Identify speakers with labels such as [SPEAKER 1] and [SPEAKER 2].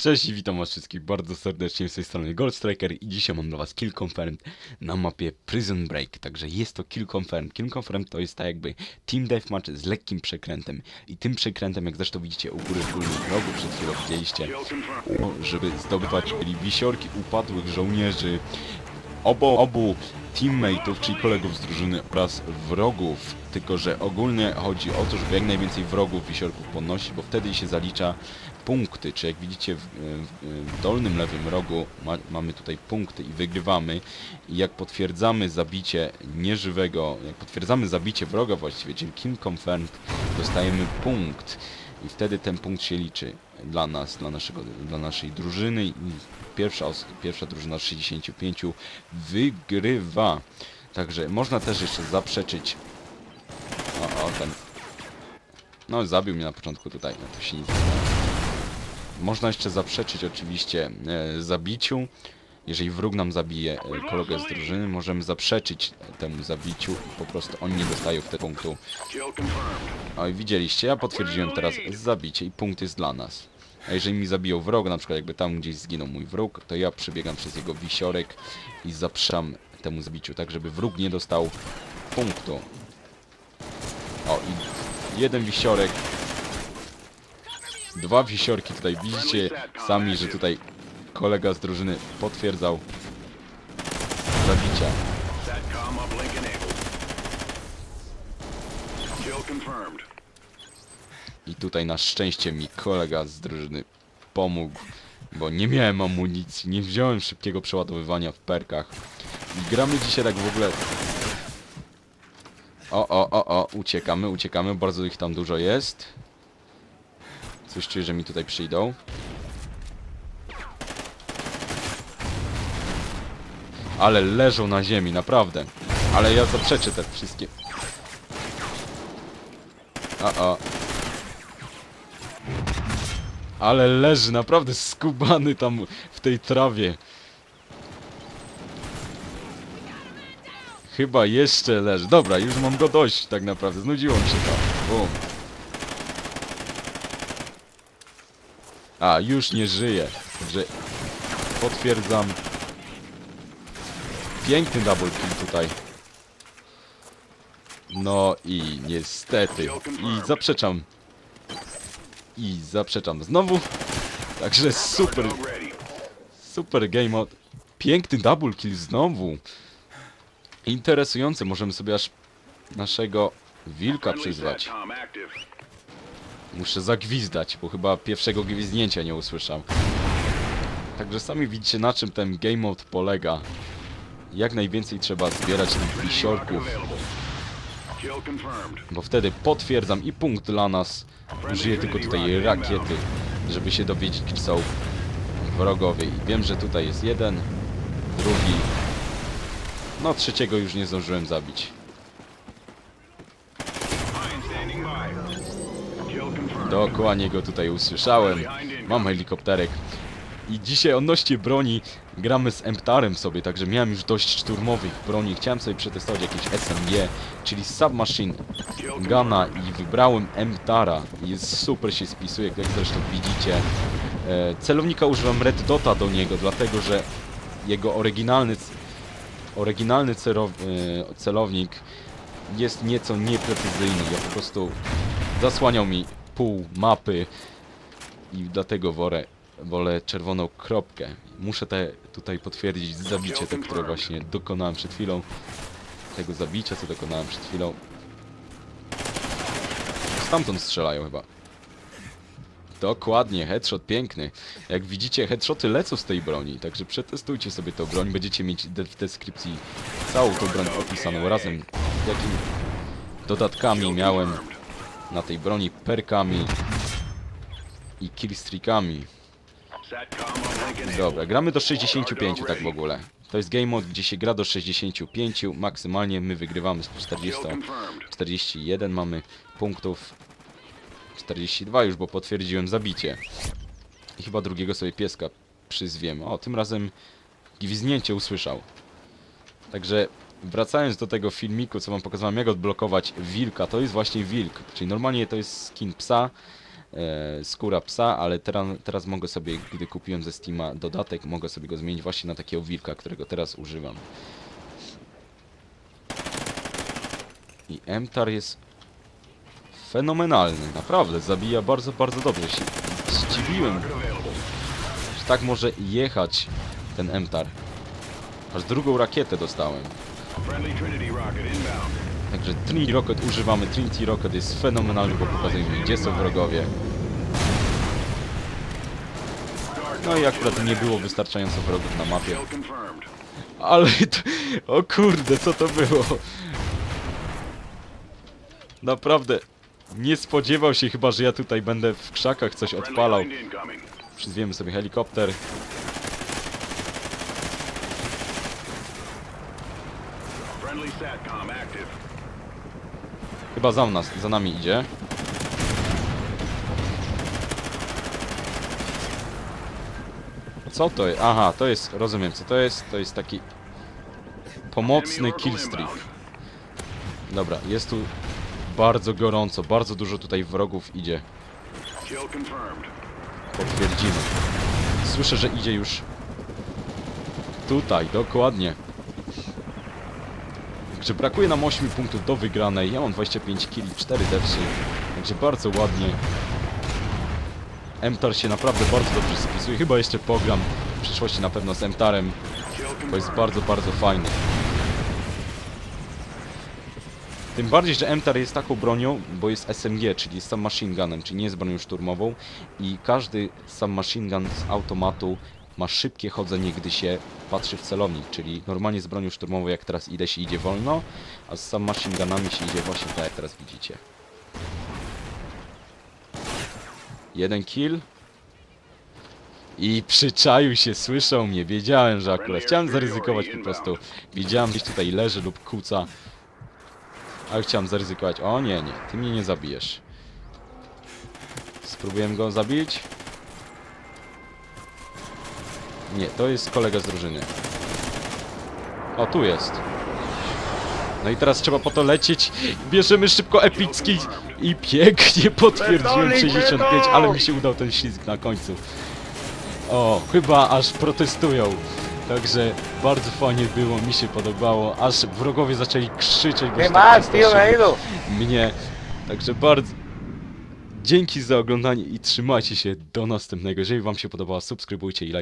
[SPEAKER 1] Cześć i witam was wszystkich bardzo serdecznie z tej strony Gold Striker i dzisiaj mam dla was kill confirmed na mapie Prison Break, także jest to kill confirmed. Kill confirmed to jest tak jakby team deathmatch z lekkim przekrętem i tym przekrętem jak zresztą widzicie u góry w górnym rogu przed chwilą widzieliście, żeby zdobywać byli wisiorki upadłych żołnierzy obu, obu teammateów, czyli kolegów z drużyny oraz wrogów. Tylko, że ogólnie chodzi o to, żeby jak najwięcej wrogów wisiorków podnosić, bo wtedy się zalicza punkty. Czy jak widzicie w, w, dolnym lewym rogu ma, mamy tutaj punkty i wygrywamy. I jak potwierdzamy zabicie nieżywego, jak potwierdzamy zabicie wroga właściwie, czyli kill confirmed, dostajemy punkt. I wtedy ten punkt się liczy dla nas, dla, naszego, dla naszej drużyny i pierwsza, pierwsza drużyna z 65 wygrywa. Także można też jeszcze zaprzeczyć. O, o, ten. No, zabił mnie na początku tutaj, no to się nic nie. Można jeszcze zaprzeczyć oczywiście e, zabiciu. Jeżeli wróg nam zabije e, kolegę z drużyny, możemy zaprzeczyć temu zabiciu po prostu oni nie dostają wtedy punktu. Oj, widzieliście, ja potwierdziłem teraz zabicie i punkt jest dla nas. A jeżeli mi zabiją wroga, na przykład jakby tam gdzieś zginął mój wróg, to ja przebiegam przez jego wisiorek i zaprzam temu zabiciu, tak żeby wróg nie dostał punktu. O, i jeden wisiorek. Dwa wisiorki tutaj, widzicie sami, że tutaj kolega z drużyny potwierdzał zabicia. I tutaj na szczęście mi kolega z drużyny pomógł, bo nie miałem amunicji, nie wziąłem szybkiego przeładowywania w perkach. I gramy dzisiaj tak w ogóle... O, o, o, o, uciekamy, uciekamy, bardzo ich tam dużo jest. Coś że mi tutaj przyjdą. Ale leżą na ziemi, naprawdę. Ale ja zaprzeczę te wszystkie. O, o. Ale leży naprawdę skubany tam w tej trawie. Chyba jeszcze leży. Dobra, już mam go dość tak naprawdę. Znudziło mi się to. Bum. A, już nie żyje. Także potwierdzam. Piękny double kill tutaj. No i niestety. I zaprzeczam i zaprzeczam znowu. Także super, super game mode. Piękny double kill znowu. Interesujące, możemy sobie aż naszego wilka przyzwać. Muszę zagwizdać, bo chyba pierwszego gwizdnięcia nie usłyszał. Także sami widzicie na czym ten game mode polega. Jak najwięcej trzeba zbierać tych wisiorków, bo wtedy potwierdzam i punkt dla nas. Użyję tylko tutaj rakiety, żeby się dowiedzieć, gdzie są wrogowie. I wiem, że tutaj jest jeden, drugi. No, trzeciego już nie zdążyłem zabić. Dookoła niego tutaj usłyszałem. Mam helikopterek. I dzisiaj odnośnie broni gramy z Emptarem sobie, także miałem już dość szturmowych broni. Chciałem sobie przetestować jakieś SMG, czyli Submachine Guna i wybrałem Emptara. Jest super się spisuje, jak zresztą widzicie. E, celownika używam Red Dota do niego, dlatego że jego oryginalny, oryginalny e, celownik jest nieco nieprecyzyjny. Ja po prostu zasłaniał mi pół mapy i dlatego wolę, wolę czerwoną kropkę. Muszę te tutaj potwierdzić zabicie, te, które właśnie dokonałem przed chwilą. Tego zabicia, co dokonałem przed chwilą. Stamtąd strzelają chyba. Dokładnie, headshot piękny. Jak widzicie, headshoty lecą z tej broni, także przetestujcie sobie tą broń. Będziecie mieć w deskrypcji całą tą broń opisaną razem jakimi dodatkami miałem na tej broni, perkami i killstreakami. Dobra, gramy do 65 tak w ogóle. To jest game mode, gdzie się gra do 65, maksymalnie my wygrywamy z 40,
[SPEAKER 2] Kill confirmed.
[SPEAKER 1] 41 mamy punktów, 42 już, bo potwierdziłem zabicie. I chyba drugiego sobie pieska przyzwiemy. O, tym razem gwizdnięcie usłyszał. Także wracając do tego filmiku, co wam pokazałem, jak odblokować wilka, to jest właśnie wilk. Czyli normalnie to jest skin psa, e, skóra psa, ale teraz, teraz mogę sobie, gdy kupiłem ze Steama dodatek, mogę sobie go zmienić właśnie na takiego wilka, którego teraz używam. I Emtar jest fenomenalny, naprawdę, zabija bardzo, bardzo dobrze. Się zdziwiłem, że tak może jechać ten Emtar. Aż drugą rakietę dostałem. Także Trinity Rocket używamy. Trinity Rocket jest fenomenalny, bo pokazuje mi, gdzie są wrogowie. No i akurat nie było wystarczająco wrogów na mapie. Ale to... O kurde, co to było? Naprawdę... Nie spodziewał się chyba, że ja tutaj będę w krzakach coś odpalał. Przyzwiemy sobie helikopter. Chyba za nas, za nami idzie. Co to jest? Aha, to jest, rozumiem co to jest. To jest taki pomocny killstreak. Dobra, jest tu bardzo gorąco, bardzo dużo tutaj wrogów idzie. Potwierdzimy. Słyszę, że idzie już tutaj, dokładnie. Także brakuje nam 8 punktów do wygranej. Ja mam 25 kg, 4 defsy. Także bardzo ładnie. Emtar się naprawdę bardzo dobrze spisuje. Chyba jeszcze pogram w przyszłości na pewno z Emtarem, bo jest bardzo, bardzo fajny. Tym bardziej, że Emtar jest taką bronią, bo jest SMG, czyli jest submachine gunem, czyli nie jest bronią szturmową i każdy submachine gun z automatu ma szybkie chodzenie, gdy się patrzy w celownik, czyli normalnie z bronią szturmową jak teraz idę się idzie wolno, a z submachine gunami się idzie właśnie tak jak teraz widzicie. Jeden kill. I przyczaił się, słyszał mnie, wiedziałem, że akurat chciałem zaryzykować po prostu. Widziałem gdzieś tutaj leży lub kuca. Ale chciałem zaryzykować. O nie, nie, ty mnie nie zabijesz. Spróbujemy go zabić. Nie, to jest kolega z drużyny. O, tu jest. No i teraz trzeba po to lecieć. Bierzemy szybko epicki i pięknie potwierdziłem 65, ale mi się udał ten ślizg na końcu. O, chyba aż protestują. Także bardzo fajnie było, mi się podobało. Aż wrogowie zaczęli krzyczeć, bo
[SPEAKER 3] ido.
[SPEAKER 1] mnie. Także bardzo. Dzięki za oglądanie i trzymajcie się do następnego. Jeżeli wam się podobało, subskrybujcie i lajkujcie.